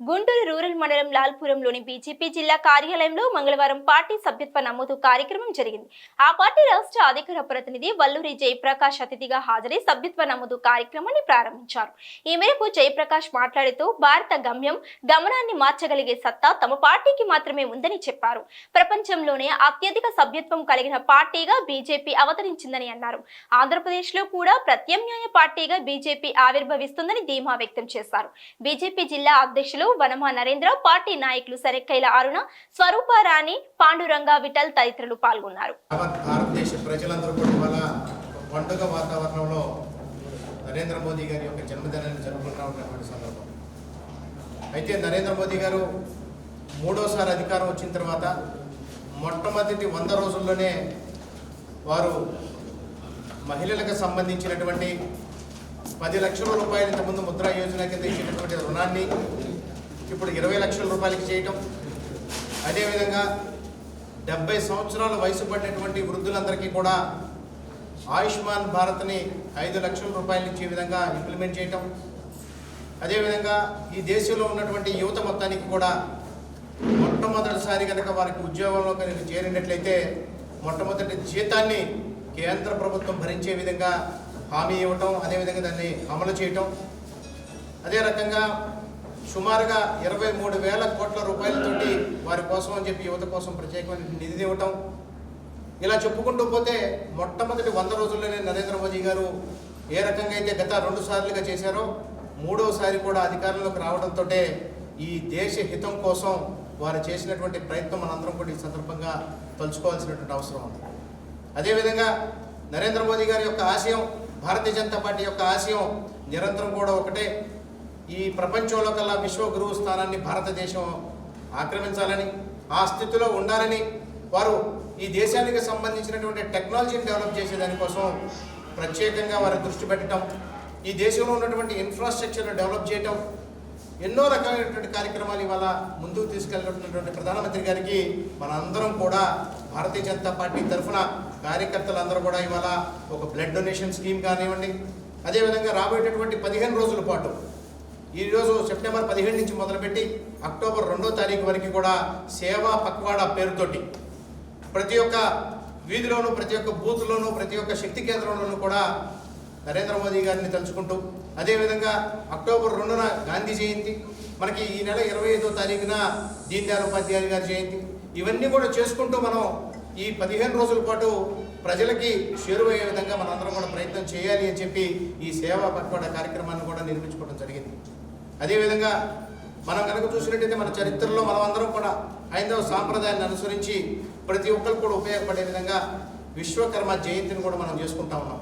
Guntur rural మండలం లాల్పురంలోని BJP జిల్లా కార్యాలయంలో మంగళవారం పార్టీ సభ్యత్వ నమోదు కార్యక్రమం జరిగింది. ఆ పార్టీ రాష్ట్ర అధికార ప్రతినిధి వల్లూరి జయప్రకాష్ అతిథిగా హాజరై సభ్యత్వ నమోదు కార్యక్రమాన్ని ప్రారంభించారు. ఈ మేరకు జయప్రకాష్ మాట్లాడుతూ భారత గమ్యం గమనాన్ని మార్చగలిగే సత్తా తమ పార్టీకి మాత్రమే ఉందని చెప్పారు. ప్రపంచంలోనే అత్యధిక సభ్యత్వం కలిగిన పార్టీగా బీజేపీ అవతరించిందని అన్నారు. ఆంధ్రప్రదేశ్లో కూడా ప్రత్యామ్నాయ పార్టీగా బీజేపీ ఆవిర్భవిస్తుందని ధీమా వ్యక్తం చేశారు. బీజేపీ జిల్లా అధ్యక్షులు వనమా నరేంద్ర పార్టీ నాయకులు సరెక్కైల అరుణ స్వరూపారాణి పాండురంగ విఠల్ తదితరులు పాల్గొన్నారు. భారతదేశ ప్రజలందరూ కూడా పండుగ వాతావరణంలో నరేంద్ర మోదీ గారి యొక్క జన్మదినాన్ని జరుపుకుంటా ఉన్నటువంటి సందర్భం. అయితే నరేంద్ర మోదీ గారు మూడోసారి అధికారం వచ్చిన తర్వాత మొట్టమొదటి వంద రోజుల్లోనే వారు మహిళలకు సంబంధించినటువంటి పది లక్షల రూపాయలు ఇంతకుముందు ముద్రా యోజన కింద ఇచ్చినటువంటి రుణాన్ని ఇప్పుడు ఇరవై లక్షల రూపాయలకి చేయటం. అదేవిధంగా డెబ్బై సంవత్సరాల వయసు పడినటువంటి వృద్ధులందరికీ కూడా ఆయుష్మాన్ భారత్ని ఐదు లక్షల రూపాయలు ఇచ్చే విధంగా ఇంప్లిమెంట్ చేయటం. అదేవిధంగా ఈ దేశంలో ఉన్నటువంటి యువత మొత్తానికి కూడా మొట్టమొదటిసారి కనుక వారికి ఉద్యోగంలో కనుక చేరినట్లయితే మొట్టమొదటి జీతాన్ని కేంద్ర ప్రభుత్వం భరించే విధంగా హామీ ఇవ్వటం అదేవిధంగా దాన్ని అమలు చేయటం. అదే రకంగా సుమారుగా ఇరవై మూడు వేల కోట్ల రూపాయలతోటి వారి కోసం అని చెప్పి యువత కోసం ప్రత్యేకమైన నిధి ఇవ్వటం. ఇలా చెప్పుకుంటూ పోతే మొట్టమొదటి వంద రోజుల్లోనే నరేంద్ర మోదీ గారు ఏ రకంగా అయితే గత రెండు సార్లుగా చేశారో మూడవసారి కూడా అధికారంలోకి రావడంతో ఈ దేశ హితం కోసం వారు చేసినటువంటి ప్రయత్నం మనందరం కూడా ఈ సందర్భంగా తలుచుకోవాల్సినటువంటి అవసరం ఉంది. అదేవిధంగా నరేంద్ర మోదీ గారి యొక్క ఆశయం భారతీయ జనతా పార్టీ యొక్క ఆశయం నిరంతరం కూడా ఒకటే. ఈ ప్రపంచంలో కల్లా విశ్వ గురువు స్థానాన్ని భారతదేశం ఆక్రమించాలని ఆ స్థితిలో ఉండాలని వారు ఈ దేశానికి సంబంధించినటువంటి టెక్నాలజీని డెవలప్ చేసేదానికోసం ప్రత్యేకంగా వారు దృష్టి పెట్టడం ఈ దేశంలో ఉన్నటువంటి ఇన్ఫ్రాస్ట్రక్చర్ను డెవలప్ చేయటం ఎన్నో రకాలైనటువంటి కార్యక్రమాలు ఇవాళ ముందుకు తీసుకెళ్ళినటువంటి ప్రధానమంత్రి గారికి మనందరం కూడా భారతీయ జనతా పార్టీ తరఫున కార్యకర్తలందరూ కూడా ఇవాళ ఒక బ్లడ్ డొనేషన్ స్కీమ్ కానివ్వండి అదేవిధంగా రాబోయేటటువంటి పదిహేను రోజుల పాటు ఈరోజు సెప్టెంబర్ పదిహేడు నుంచి మొదలుపెట్టి అక్టోబర్ రెండో తారీఖు వరకు కూడా సేవా పక్వాడా పేరుతోటి ప్రతి ఒక్క వీధిలోనూ ప్రతి ఒక్క బూత్లోనూ ప్రతి ఒక్క శక్తి కేంద్రంలోనూ కూడా నరేంద్ర మోదీ గారిని తలుచుకుంటూ అదేవిధంగా అక్టోబర్ రెండున గాంధీ జయంతి మనకి ఈ నెల ఇరవై ఐదో తారీఖున దీన్ దయాళ్ ఉపాధ్యాయ గారి జయంతి ఇవన్నీ కూడా చేసుకుంటూ మనం ఈ పదిహేను రోజుల పాటు ప్రజలకి చేరువయ్యే విధంగా మనందరం కూడా ప్రయత్నం చేయాలి అని చెప్పి ఈ సేవా పక్వాడ కార్యక్రమాన్ని కూడా నిర్మించుకోవడం జరిగింది. అదేవిధంగా మనం కనుక చూసినట్టయితే మన చరిత్రలో మనమందరం కూడా హైందవ సాంప్రదాయాన్ని అనుసరించి ప్రతి ఒక్కరు కూడా ఉపయోగపడే విధంగా విశ్వకర్మ జయంతిని కూడా మనం చేసుకుంటా ఉన్నాం.